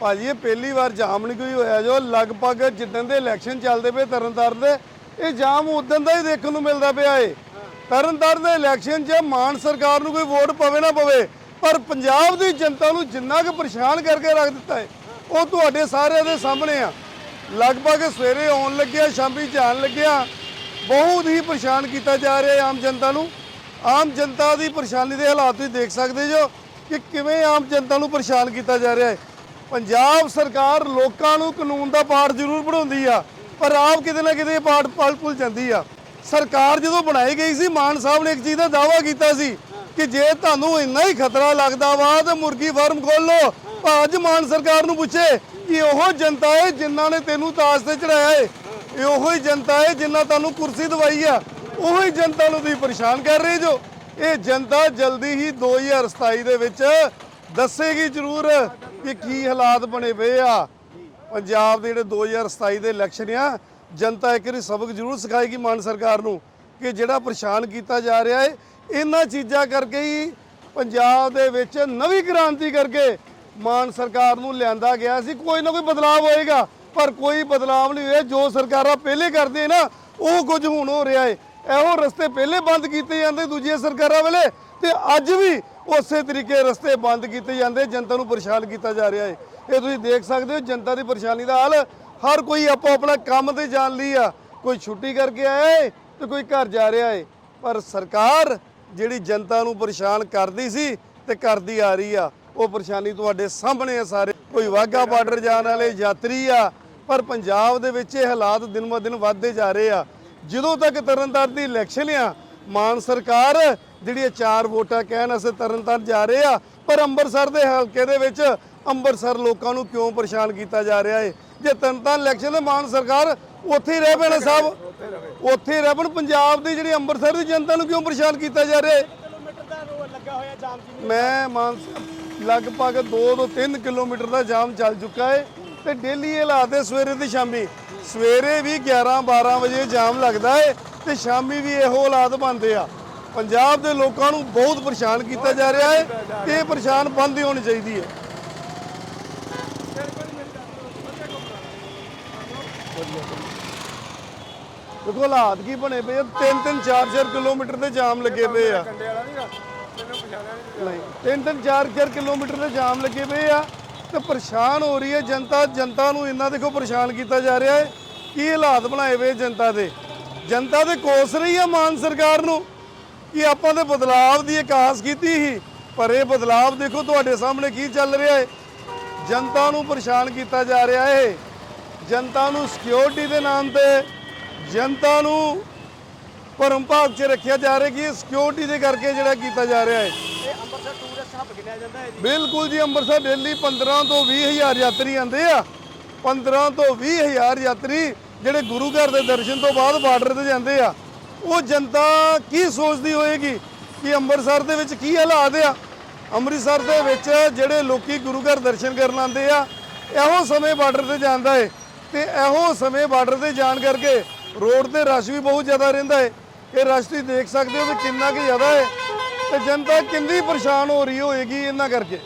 ਭਾਜੀ, ਇਹ ਪਹਿਲੀ ਵਾਰ ਜਾਮ ਨਹੀਂ ਕੋਈ ਹੋਇਆ ਜੋ। ਲਗਭਗ ਜਿੱਦਣ ਦੇ ਇਲੈਕਸ਼ਨ ਚੱਲਦੇ ਪਏ ਤਰਨਤਾਰਨ ਦੇ, ਇਹ ਜਾਮ ਉਦੋਂ ਦਾ ਹੀ ਦੇਖਣ ਨੂੰ ਮਿਲਦਾ ਪਿਆ ਏ। ਤਰਨਤਾਰਨ ਦੇ ਇਲੈਕਸ਼ਨ 'ਚ ਮਾਨ ਸਰਕਾਰ ਨੂੰ ਕੋਈ ਵੋਟ ਪਵੇ ਨਾ ਪਵੇ, ਪਰ ਪੰਜਾਬ ਦੀ ਜਨਤਾ ਨੂੰ ਜਿੰਨਾ ਕੁ ਪਰੇਸ਼ਾਨ ਕਰਕੇ ਰੱਖ ਦਿੱਤਾ ਏ, ਉਹ ਤੁਹਾਡੇ ਸਾਰਿਆਂ ਦੇ ਸਾਹਮਣੇ ਆ। ਲਗਭਗ ਸਵੇਰੇ ਆਉਣ ਲੱਗਿਆ, ਸ਼ਾਮੀ ਜਾਣ ਲੱਗਿਆ, ਬਹੁਤ ਹੀ ਪਰੇਸ਼ਾਨ ਕੀਤਾ ਜਾ ਰਿਹਾ ਹੈ ਆਮ ਜਨਤਾ ਨੂੰ। ਆਮ ਜਨਤਾ ਦੀ ਪਰੇਸ਼ਾਨੀ ਦੇ ਹਾਲਾਤ ਤੁਸੀਂ ਦੇਖ ਸਕਦੇ ਜੋ ਕਿ ਕਿਵੇਂ ਆਮ ਜਨਤਾ ਨੂੰ ਪਰੇਸ਼ਾਨ ਕੀਤਾ ਜਾ ਰਿਹਾ ਹੈ ਪੰਜਾਬ ਸਰਕਾਰ ਲੋਕਾਂ ਨੂੰ ਕਾਨੂੰਨ ਦਾ ਪਾਠ ਜ਼ਰੂਰ ਪੜਾਉਂਦੀ ਆ, ਪਰ ਆਪ ਕਿਤੇ ਨਾ ਕਿਤੇ ਪਾਠ ਪਲ ਭੁੱਲ ਜਾਂਦੀ ਆ। ਸਰਕਾਰ ਜਦੋਂ ਬਣਾਈ ਗਈ ਸੀ, ਮਾਨ ਸਾਹਿਬ ਨੇ ਇੱਕ ਚੀਜ਼ ਦਾ ਦਾਅਵਾ ਕੀਤਾ ਸੀ ਕਿ ਜੇ ਤੁਹਾਨੂੰ ਇੰਨਾ ਹੀ ਖਤਰਾ ਲੱਗਦਾ ਵਾ, ਤਾਂ ਮੁਰਗੀ ਫਾਰਮ ਖੋਲੋ ਲਓ ਅੱਜ ਮਾਨ ਸਰਕਾਰ ਨੂੰ ਪੁੱਛੇ ਕਿ ਉਹ ਜਨਤਾ ਹੈ ਜਿਨ੍ਹਾਂ ਨੇ ਤੈਨੂੰ ਤਾਜ ਤੇ ਚੜਾਇਆ ਹੈ ਇਹ ਉਹੋ ਹੀ ਜਨਤਾ ਹੈ ਜਿਨ੍ਹਾਂ ਤੁਹਾਨੂੰ ਕੁਰਸੀ ਦਵਾਈ ਆ। ਉਹੋ ਹੀ ਜਨਤਾ ਨੂੰ ਤੁਸੀਂ ਪਰੇਸ਼ਾਨ ਕਰ ਰਹੇ ਜੋ। ਇਹ ਜਨਤਾ ਜਲਦੀ ਹੀ 2027 ਦੇ ਵਿੱਚ ਦੱਸੇਗੀ ਜ਼ਰੂਰ ਕਿ ਕੀ ਹਾਲਾਤ ਬਣੇ ਪਏ ਆ। ਪੰਜਾਬ ਦੇ ਜਿਹੜੇ 2027 ਦੇ ਇਲੈਕਸ਼ਨ ਆ, ਜਨਤਾ ਇੱਕ ਵਾਰੀ ਸਬਕ ਜ਼ਰੂਰ ਸਿਖਾਏਗੀ ਮਾਨ ਸਰਕਾਰ ਨੂੰ ਕਿ ਜਿਹੜਾ ਪਰੇਸ਼ਾਨ ਕੀਤਾ ਜਾ ਰਿਹਾ ਹੈ ਇਹਨਾਂ ਚੀਜ਼ਾਂ ਕਰਕੇ ਹੀ ਪੰਜਾਬ ਦੇ ਵਿੱਚ ਨਵੀਂ ਕ੍ਰਾਂਤੀ ਕਰਕੇ ਮਾਨ ਸਰਕਾਰ ਨੂੰ ਲਿਆਂਦਾ ਗਿਆ ਸੀ। ਕੋਈ ਨਾ ਕੋਈ ਬਦਲਾਅ ਹੋਏਗਾ, ਪਰ ਕੋਈ ਬਦਲਾਅ ਨਹੀਂ ਹੋਇਆ। ਜੋ ਸਰਕਾਰਾਂ ਪਹਿਲੇ ਕਰਦੇ ਨਾ, ਉਹ ਕੁਝ ਹੁਣ ਹੋ ਰਿਹਾ ਹੈ ਇਹੋ ਰਸਤੇ ਪਹਿਲੇ ਬੰਦ ਕੀਤੇ ਜਾਂਦੇ ਦੂਜੀਆਂ ਸਰਕਾਰਾਂ ਵੇਲੇ। ਤੇ ਅੱਜ ਵੀ ਉਸੇ ਤਰੀਕੇ ਰਸਤੇ ਬੰਦ ਕੀਤੇ ਜਾਂਦੇ, ਜਨਤਾ ਨੂੰ ਪਰੇਸ਼ਾਨ ਕੀਤਾ ਜਾ ਰਿਹਾ ਹੈ। ਇਹ ਤੁਸੀਂ ਦੇਖ ਸਕਦੇ ਹੋ, ਜਨਤਾ ਦੀ ਪਰੇਸ਼ਾਨੀ ਦਾ ਹਾਲ। ਹਰ ਕੋਈ ਆਪੋ ਆਪਣਾ ਕੰਮ ਤੇ ਜਾਣ ਲਈ ਆ। ਕੋਈ ਛੁੱਟੀ ਕਰਕੇ ਆਇਆ ਹੈ ਤੇ ਕੋਈ ਘਰ ਜਾ ਰਿਹਾ ਹੈ ਪਰ ਸਰਕਾਰ ਜਿਹੜੀ ਜਨਤਾ ਨੂੰ ਪਰੇਸ਼ਾਨ ਕਰਦੀ ਸੀ ਤੇ ਕਰਦੀ ਆ ਰਹੀ ਆ, ਉਹ ਪਰੇਸ਼ਾਨੀ ਤੁਹਾਡੇ ਸਾਹਮਣੇ ਆ ਸਾਰੇ। ਕੋਈ ਵਾਹਗਾ ਬਾਰਡਰ ਜਾਣ ਵਾਲੇ ਯਾਤਰੀ ਆ, ਪਰ ਪੰਜਾਬ ਦੇ ਵਿੱਚ ਇਹ ਹਾਲਾਤ ਦਿਨ ਬ ਦਿਨ ਵੱਧਦੇ ਜਾ ਰਹੇ ਆ। ਜਦੋਂ ਤੱਕ ਤਰਨਤਾਰਨ ਦੀ ਇਲੈਕਸ਼ਨ ਆ, ਮਾਨ ਸਰਕਾਰ ਜਿਹੜੀਆਂ ਚਾਰ ਵੋਟਾਂ ਕਹਿਣ ਅਸੀਂ ਤਰਨਤਾਰਨ ਜਾ ਰਹੇ ਆ, ਪਰ ਅੰਮ੍ਰਿਤਸਰ ਦੇ ਹਲਕੇ ਦੇ ਵਿੱਚ ਅੰਮ੍ਰਿਤਸਰ ਲੋਕਾਂ ਨੂੰ ਕਿਉਂ ਪਰੇਸ਼ਾਨ ਕੀਤਾ ਜਾ ਰਿਹਾ ਹੈ ਜੇ ਤਰਨਤਾਰਨ ਇਲੈਕਸ਼ਨ ਦੇ ਮਾਨ ਸਰਕਾਰ ਉੱਥੇ ਹੀ ਰਹਿ ਪੈਣਾ ਸਾਹਿਬ, ਉੱਥੇ ਹੀ ਰਹਿ ਪੈਣ, ਪੰਜਾਬ ਦੀ ਜਿਹੜੀ ਅੰਮ੍ਰਿਤਸਰ ਦੀ ਜਨਤਾ ਨੂੰ ਕਿਉਂ ਪਰੇਸ਼ਾਨ ਕੀਤਾ ਜਾ ਰਿਹਾ ਹੈ ਮੈਂ ਮਾਨ ਲਗਭਗ 2 ਤੋਂ 3 ਕਿਲੋਮੀਟਰ ਦਾ ਜਾਮ ਚੱਲ ਚੁੱਕਾ ਹੈ ਤੇ ਡੇਲੀ ਇਹ ਹਾਲਾਤ ਹੈ ਸਵੇਰੇ ਤੇ ਸ਼ਾਮੀ। ਸਵੇਰੇ ਵੀ 11 12 ਵਜੇ ਜਾਮ ਲੱਗਦਾ ਹੈ ਤੇ ਸ਼ਾਮੀ ਵੀ ਇਹੋ ਹਾਲਾਤ ਬਣਦੇ ਆ। ਪੰਜਾਬ ਦੇ ਲੋਕਾਂ ਨੂੰ ਬਹੁਤ ਪਰੇਸ਼ਾਨ ਕੀਤਾ ਜਾ ਰਿਹਾ ਹੈ ਤੇ ਇਹ ਪਰੇਸ਼ਾਨ ਬੰਦ ਹੀ ਹੋਣੀ ਚਾਹੀਦੀ ਹੈ। ਦੇਖੋ, ਹਾਲਾਤ ਕੀ ਬਣੇ ਪਏ ਆ। ਤਿੰਨ ਤਿੰਨ ਚਾਰ ਚਾਰ ਕਿਲੋਮੀਟਰ ਦੇ ਜਾਮ ਲੱਗੇ ਪਏ ਆ। ਨਹੀਂ ਤੈਨੂੰ ਪਛਾਣਿਆ ਨਹੀਂ ਨਹੀਂ ਤਿੰਨ ਤਿੰਨ ਚਾਰ ਚਾਰ ਕਿਲੋਮੀਟਰ ਦੇ ਜਾਮ ਲੱਗੇ ਪਏ ਆ। ਤੇ ਪਰੇਸ਼ਾਨ ਹੋ ਰਹੀ ਹੈ ਜਨਤਾ। ਜਨਤਾ ਨੂੰ ਇੰਨਾ ਦੇਖੋ ਪਰੇਸ਼ਾਨ ਕੀਤਾ ਜਾ ਰਿਹਾ ਹੈ। ਕੀ ਹਾਲਾਤ ਬਣਾਏ ਪਏ ਜਨਤਾ ਦੇ? ਜਨਤਾ ਦੇ ਕੋਸ ਰਹੀ ਹੈ ਮਾਨ ਸਰਕਾਰ ਨੂੰ। ਕਿ ਆਪਾਂ ਦੇ ਬਦਲਾਵ ਦੀ ਇੱਕ ਆਸ ਕੀਤੀ ਸੀ ਪਰ ਇਹ ਬਦਲਾਵ ਦੇਖੋ ਤੁਹਾਡੇ ਸਾਹਮਣੇ ਕੀ ਚੱਲ ਰਿਹਾ ਹੈ। ਜਨਤਾ ਨੂੰ ਪਰੇਸ਼ਾਨ ਕੀਤਾ ਜਾ ਰਿਹਾ ਹੈ। ਜਨਤਾ ਨੂੰ ਸਿਕਿਉਰਿਟੀ ਦੇ ਨਾਮ ਤੇ ਜਨਤਾ ਨੂੰ ਭਰਮ ਭਾਗ 'ਚ ਰੱਖਿਆ ਜਾ ਰਿਹਾ ਕਿ ਇਹ ਸਿਕਿਉਰਿਟੀ ਦੇ ਕਰਕੇ ਜਿਹੜਾ ਕੀਤਾ ਜਾ ਰਿਹਾ ਹੈ। ਇਹ ਅੰਮ੍ਰਿਤਸਰ ਟੂਰਿਸਟ ਹੱਬ ਗਿਣਿਆ ਜਾਂਦਾ ਹੈ ਜੀ? ਬਿਲਕੁਲ ਜੀ ਅੰਮ੍ਰਿਤਸਰ ਦਿੱਲੀ 15 ਤੋਂ 20 ਹਜ਼ਾਰ ਯਾਤਰੀ ਆਉਂਦੇ ਆ। 15 ਤੋਂ 20 ਹਜ਼ਾਰ ਯਾਤਰੀ ਜਿਹੜੇ ਗੁਰੂ ਘਰ ਦੇ ਦਰਸ਼ਨ ਤੋਂ ਬਾਅਦ ਬਾਰਡਰ ਤੇ ਜਾਂਦੇ ਆ। ਉਹ ਜਨਤਾ ਕੀ ਸੋਚਦੀ ਹੋਏਗੀ ਕਿ ਅੰਮ੍ਰਿਤਸਰ ਦੇ ਵਿੱਚ ਕੀ ਹਾਲਾਤ ਆ? ਅੰਮ੍ਰਿਤਸਰ ਦੇ ਵਿੱਚ ਜਿਹੜੇ ਲੋਕੀ ਗੁਰੂ ਘਰ ਦਰਸ਼ਨ ਕਰਨ ਆਉਂਦੇ ਆ, ਇਹੋ ਸਮੇਂ ਬਾਰਡਰ ਤੇ ਜਾਂਦਾ ਏ ਤੇ ਇਹੋ ਸਮੇਂ ਬਾਰਡਰ ਤੇ ਜਾਣ ਕਰਕੇ ਰੋਡ ਤੇ ਰਸ਼ ਵੀ ਬਹੁਤ ਜ਼ਿਆਦਾ ਰਹਿੰਦਾ ਏ। ਇਹ ਰਸ਼ ਤੁਸੀਂ ਦੇਖ ਸਕਦੇ ਹੋ ਵੀ ਕਿੰਨਾ ਕੁ ਜ਼ਿਆਦਾ ਏ ਤੇ ਜਨਤਾ ਕਿੰਨੀ ਪਰੇਸ਼ਾਨ ਹੋ ਰਹੀ ਹੋਏਗੀ ਇਹਨਾਂ ਕਰਕੇ।